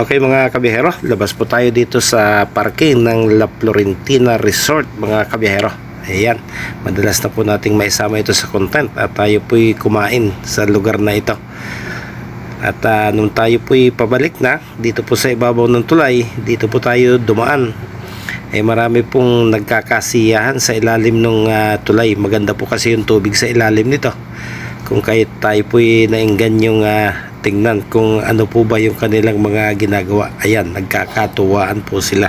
Okay mga kabihero, labas po tayo dito sa parking ng La Florentina Resort mga kabihero. Ayan, madalas na po nating maisama ito sa content at tayo po'y kumain sa lugar na ito. At ah, nung tayo po'y pabalik na dito po sa ibabaw ng tulay, dito po tayo dumaan. Eh marami pong nagkakasiyahan sa ilalim ng tulay. Maganda po kasi yung tubig sa ilalim nito. Kung kahit tayo po'y nainggan yung ah, tingnan kung ano po ba yung kanilang mga ginagawa. Ayan, nagkakatuwaan po sila.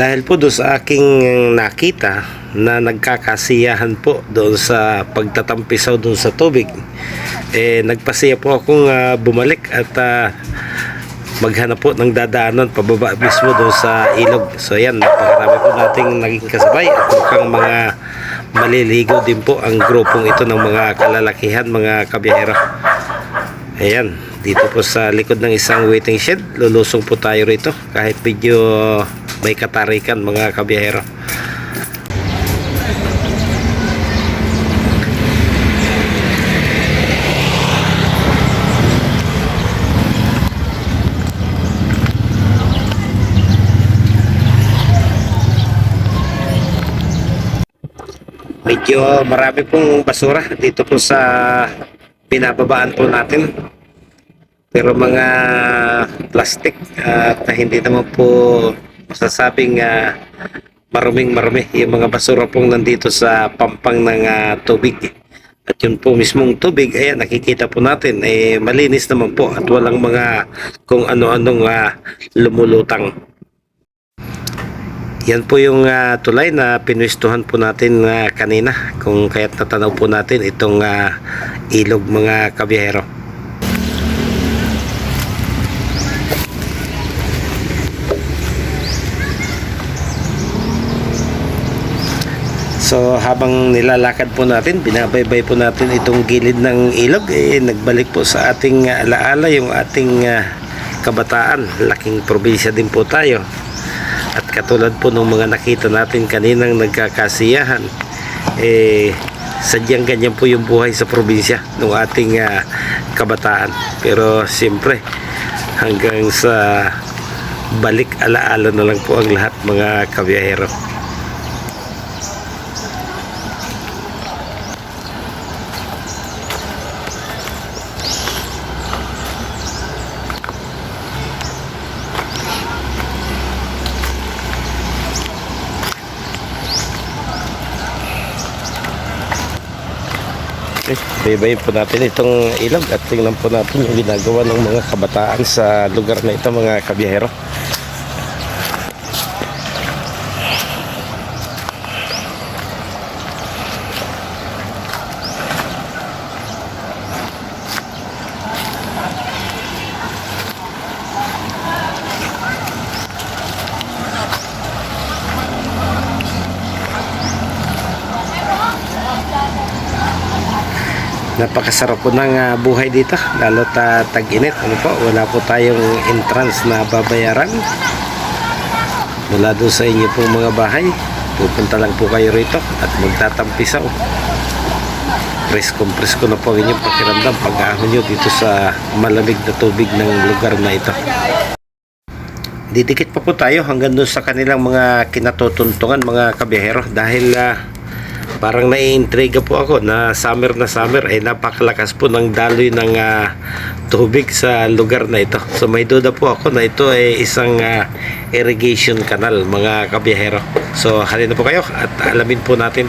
Dahil po doon sa aking nakita na nagkakasiyahan po doon sa pagtatampisaw doon sa tubig, eh nagpasiya po akong ah, bumalik at ah, maghanap po ng dadaanan pababa mismo doon sa ilog. So ayan, napakarami po nating naging kasabay at mukhang mga maliligo din po ang grupong ito ng mga kalalakihan, mga kabiyahero. Ayan, dito po sa likod ng isang waiting shed, lulusong po tayo rito kahit medyo may katarikan mga kabiyahero. Medyo marami pong basura dito po sa pinababaan po natin. Pero mga plastic at hindi naman po masasabing ah, maruming marumi yung mga basura pong nandito sa pampang ng ah, tubig. At yun po mismong tubig, ayan nakikita po natin, eh, malinis naman po at walang mga kung ano-anong ah, lumulutang. Yan po yung ah, tulay na pinwistuhan po natin ah, kanina kung kaya't natanaw po natin itong ah, ilog mga kabiyahero. So habang nilalakad po natin, binabaybay po natin itong gilid ng ilog, eh, nagbalik po sa ating ah, alaala yung ating ah, kabataan. Laking probinsya din po tayo. At katulad po ng mga nakita natin kaninang nagkakasiyahan, eh, sadyang ganyan po yung buhay sa probinsya ng ating ah, kabataan. Pero siyempre, hanggang sa balik alaala na lang po ang lahat mga kabiyahero. Okay, baybayin po natin itong ilog at tingnan po natin yung ginagawa ng mga kabataan sa lugar na ito mga kabiyahero. Napakasarap po ng ah, buhay dito, lalo ta tag-init. Ano po, wala po tayong entrance na babayaran. Mula doon sa inyo pong mga bahay, pupunta lang po kayo rito at magtatampisaw. Preskong presko na po ang inyong pakiramdam pag-ahon nyo dito sa malamig na tubig ng lugar na ito. Didikit pa po tayo hanggang doon sa kanilang mga kinatutuntungan mga kabihero dahil ah, parang naiintriga po ako na summer na summer ay napakalakas po ng daloy ng ah, tubig sa lugar na ito. So may duda po ako na ito ay isang ah, irrigation canal mga kabiyahero. So halina po kayo at alamin po natin.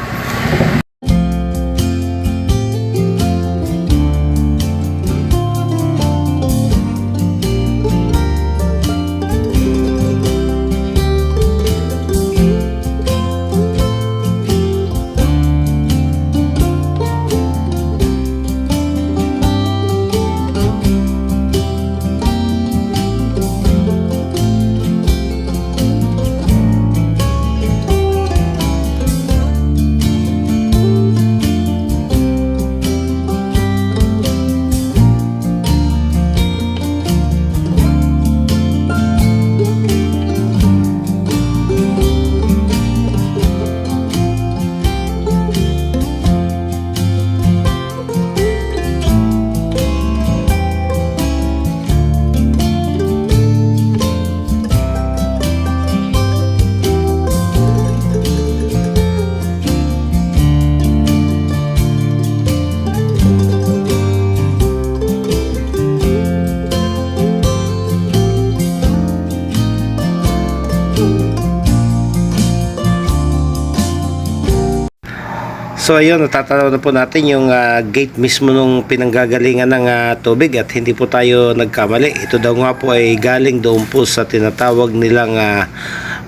So ayun, natatanaw na po natin yung ah, gate mismo nung pinanggagalingan ng ah, tubig at hindi po tayo nagkamali. Ito daw nga po ay galing doon po sa tinatawag nilang ah,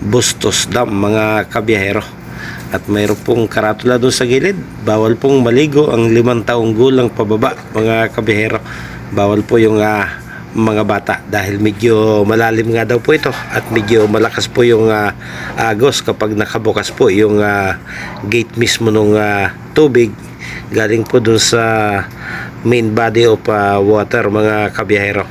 Bustos Dam, mga kabiyahero. At mayroon pong karatula doon sa gilid. Bawal pong maligo ang limang taong gulang pababa, mga kabiyahero. Bawal po yung ah, mga bata dahil medyo malalim nga daw po ito at medyo malakas po yung ah, agos kapag nakabukas po yung ah, gate mismo ng tubig galing po dun sa main body of ah, water mga kabiyahero.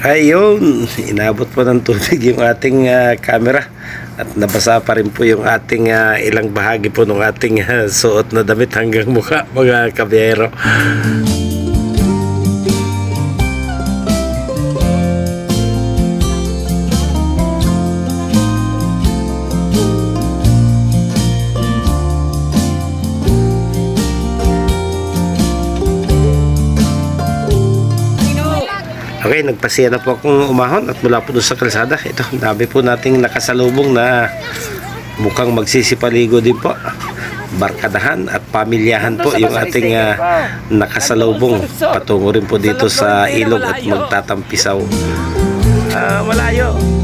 Ayun, inabot po ng tubig yung ating ah, camera at nabasa pa rin po yung ating ah, ilang bahagi po ng ating ah, suot na damit hanggang mukha mga kabiyero. Okay, nagpasiya na po akong umahon at mula po doon sa kalsada. Ito, dami po nating nakasalubong na mukhang magsisipaligo din po. Barkadahan at pamilyahan po yung ating ah, nakasalubong. Patungo rin po dito sa ilog at magtatampisaw. Ah, malayo.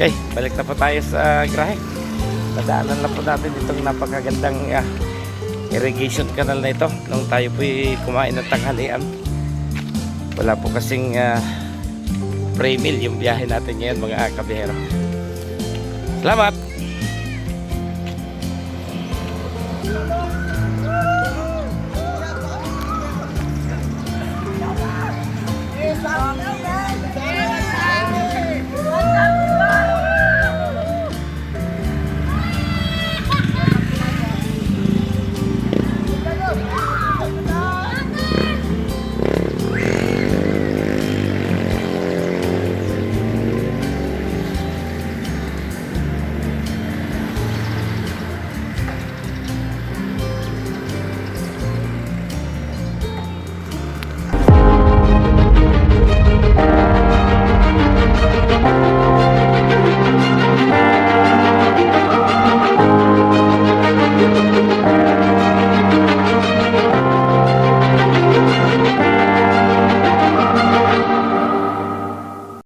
Okay, balik na po tayo sa grahe. Nadaanan na po natin itong napakagandang ah, irrigation canal na ito nung tayo po kumain ng tanghalian. Wala po kasing uh, pre-meal yung biyahe natin ngayon mga kabihero. Salamat!